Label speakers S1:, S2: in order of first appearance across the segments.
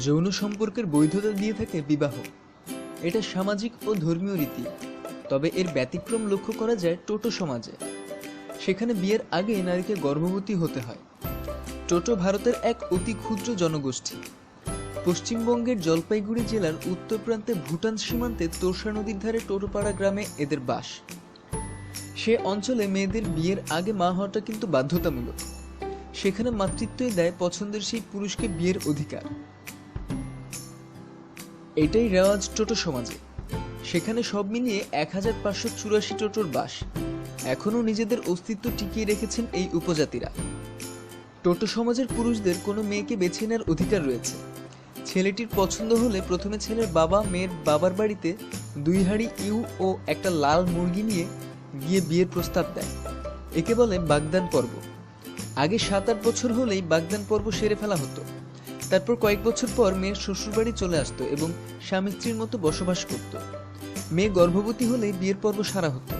S1: যৌন সম্পর্কের বৈধতা দিয়ে থাকে বিবাহ। এটা সামাজিক ও ধর্মীয় রীতি। তবে এর ব্যতিক্রম লক্ষ্য করা যায় টোটো সমাজে। সেখানে বিয়ের আগে নারীকে গর্ভবতী হতে হয়। টোটো ভারতের এক অতি ক্ষুদ্র জনগোষ্ঠী। পশ্চিমবঙ্গের জলপাইগুড়ি জেলার উত্তর প্রান্তে ভুটান সীমান্তে তোরসা নদীর ধারে টোটোপাড়া গ্রামে এদের বাস। সে অঞ্চলে মেয়েদের বিয়ের আগে মা হওয়াটা কিন্তু বাধ্যতামূলক। সেখানে মাতৃত্বই দেয় পছন্দের সেই পুরুষকে বিয়ের অধিকার। এটাই রেওয়াজ টোটো সমাজে। সেখানে সব মিলিয়ে এক হাজার পাঁচশো চুরাশি টোটোর বাস। এখনও নিজেদের অস্তিত্ব টিকিয়ে রেখেছেন এই উপজাতিরা। টোটো সমাজের পুরুষদের কোনো মেয়েকে বেছে নেওয়ার অধিকার রয়েছে। ছেলেটির পছন্দ হলে প্রথমে ছেলের বাবা, মেয়ের বাবার বাড়িতে দুই হাঁড়ি ইউ ও একটা লাল মুরগি নিয়ে গিয়ে বিয়ের প্রস্তাব দেয়। একে বলে বাগদান পর্ব। আগে সাত আট বছর হলেই বাগদান পর্ব সেরে ফেলা হতো। তারপর কয়েক বছর পর মেয়ের শ্বশুরবাড়ি চলে আসতো এবং স্বামী স্ত্রীর মতো বসবাস করত। মেয়ে গর্ভবতী হলেই বিয়ের পর্ব সারা হতো।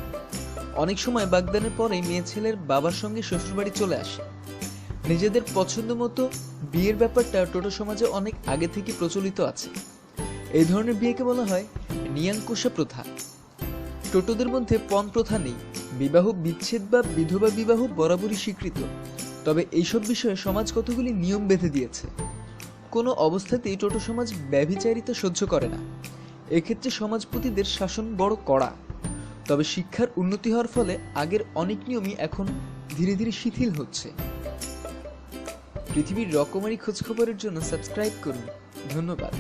S1: অনেক সময় বাগদানের পরেই মেয়ে ছেলের বাবার সঙ্গে শ্বশুরবাড়ি চলে আসে। নিজেদের পছন্দ মতো বিয়ের ব্যাপারটা টোটো সমাজে অনেক আগে থেকে প্রচলিত আছে। এই ধরনের বিয়েকে বলা হয় নিয়াঙ্কুশা প্রথা। টোটোদের মধ্যে পণ প্রথা নেই। বিবাহ বিচ্ছেদ বা বিধবা বিবাহ বরাবরই স্বীকৃত। তবে এইসব বিষয়ে সমাজ কতগুলি নিয়ম বেঁধে দিয়েছে? কোনো অবস্থাতেই টোটো সমাজ ব্যভিচারিতা সহ্য করে না। এক্ষেত্রে সমাজপতিদের শাসন বড় কড়া। তবে শিক্ষার উন্নতি হওয়ার ফলে আগের অনেক নিয়মই এখন ধীরে ধীরে শিথিল হচ্ছে। পৃথিবীর রকমারি খোঁজখবরের জন্য সাবস্ক্রাইব করুন। ধন্যবাদ।